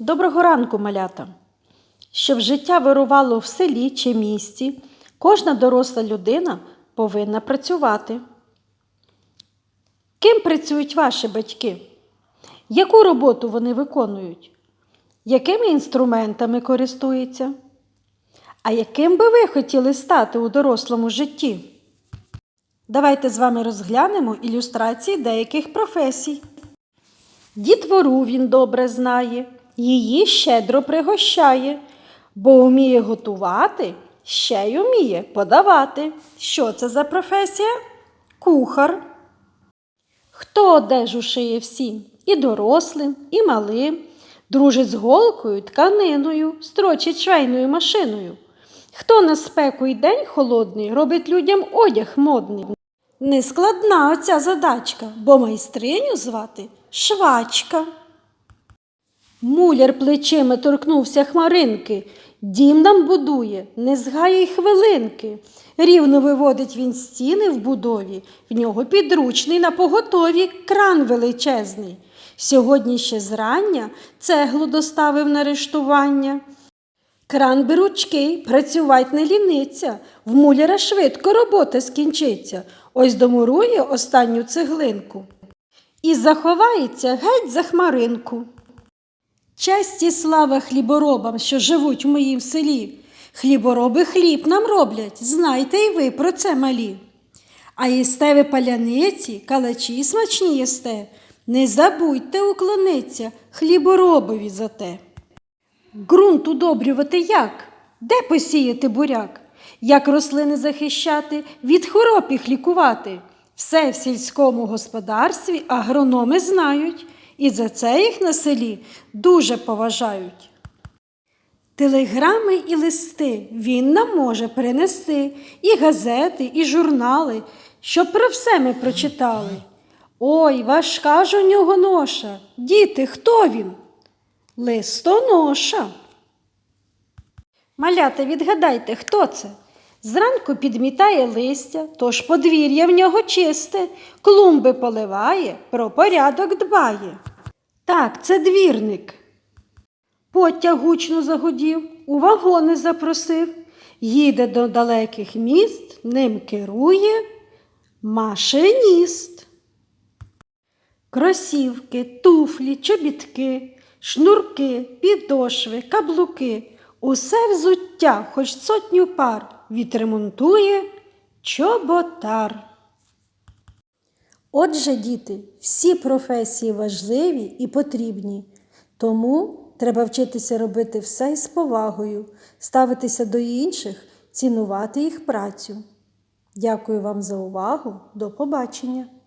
Доброго ранку, малята! Щоб життя вирувало в селі чи місті, кожна доросла людина повинна працювати. Ким працюють ваші батьки? Яку роботу вони виконують? Якими інструментами користуються? А яким би ви хотіли стати у дорослому житті? Давайте з вами розглянемо ілюстрації деяких професій. Дітвору він добре знає, її щедро пригощає, бо вміє готувати, ще й уміє подавати. Що це за професія? Кухар. Хто одежу шиє всім, і дорослим, і малим, дружить з голкою, тканиною, строчить швейною машиною. Хто на спеку й день холодний робить людям одяг модний. Нескладна оця задачка, бо майстриню звати швачка. Муляр плечима торкнувся хмаринки. Дім нам будує, не згає й хвилинки. Рівно виводить він стіни в будові, в нього підручний на поготові кран величезний. Сьогодні ще зрання цеглу доставив на рештування. Кран беручкий, працювать не ліниться, в муляра швидко робота скінчиться. Ось домурує останню цеглинку і заховається геть за хмаринку. Честь і слава хліборобам, що живуть в моїм селі. Хлібороби хліб нам роблять, знайте й ви про це малі. А їсте ви паляниці, калачі смачні їсте, не забудьте уклониться хліборобові за те. Ґрунт удобрювати як? Де посіяти буряк? Як рослини захищати, від хвороб їх лікувати? Все в сільському господарстві агрономи знають, і за це їх на селі дуже поважають. Телеграми і листи він нам може принести, і газети, і журнали, щоб про все ми прочитали. Ой, важка ж у нього ноша. Діти, хто він? Листоноша. Малята, відгадайте, хто це? Зранку підмітає листя, тож подвір'я в нього чисте, клумби поливає, про порядок дбає. Так, це двірник. Потяг гучно загудів, у вагони запросив, їде до далеких міст, ним керує машиніст. Кросівки, туфлі, чобітки, шнурки, підошви, каблуки, усе взуття, хоч сотню пар, відремонтує чоботар. Отже, діти, всі професії важливі і потрібні, тому треба вчитися робити все з повагою, ставитися до інших, цінувати їх працю. Дякую вам за увагу. До побачення!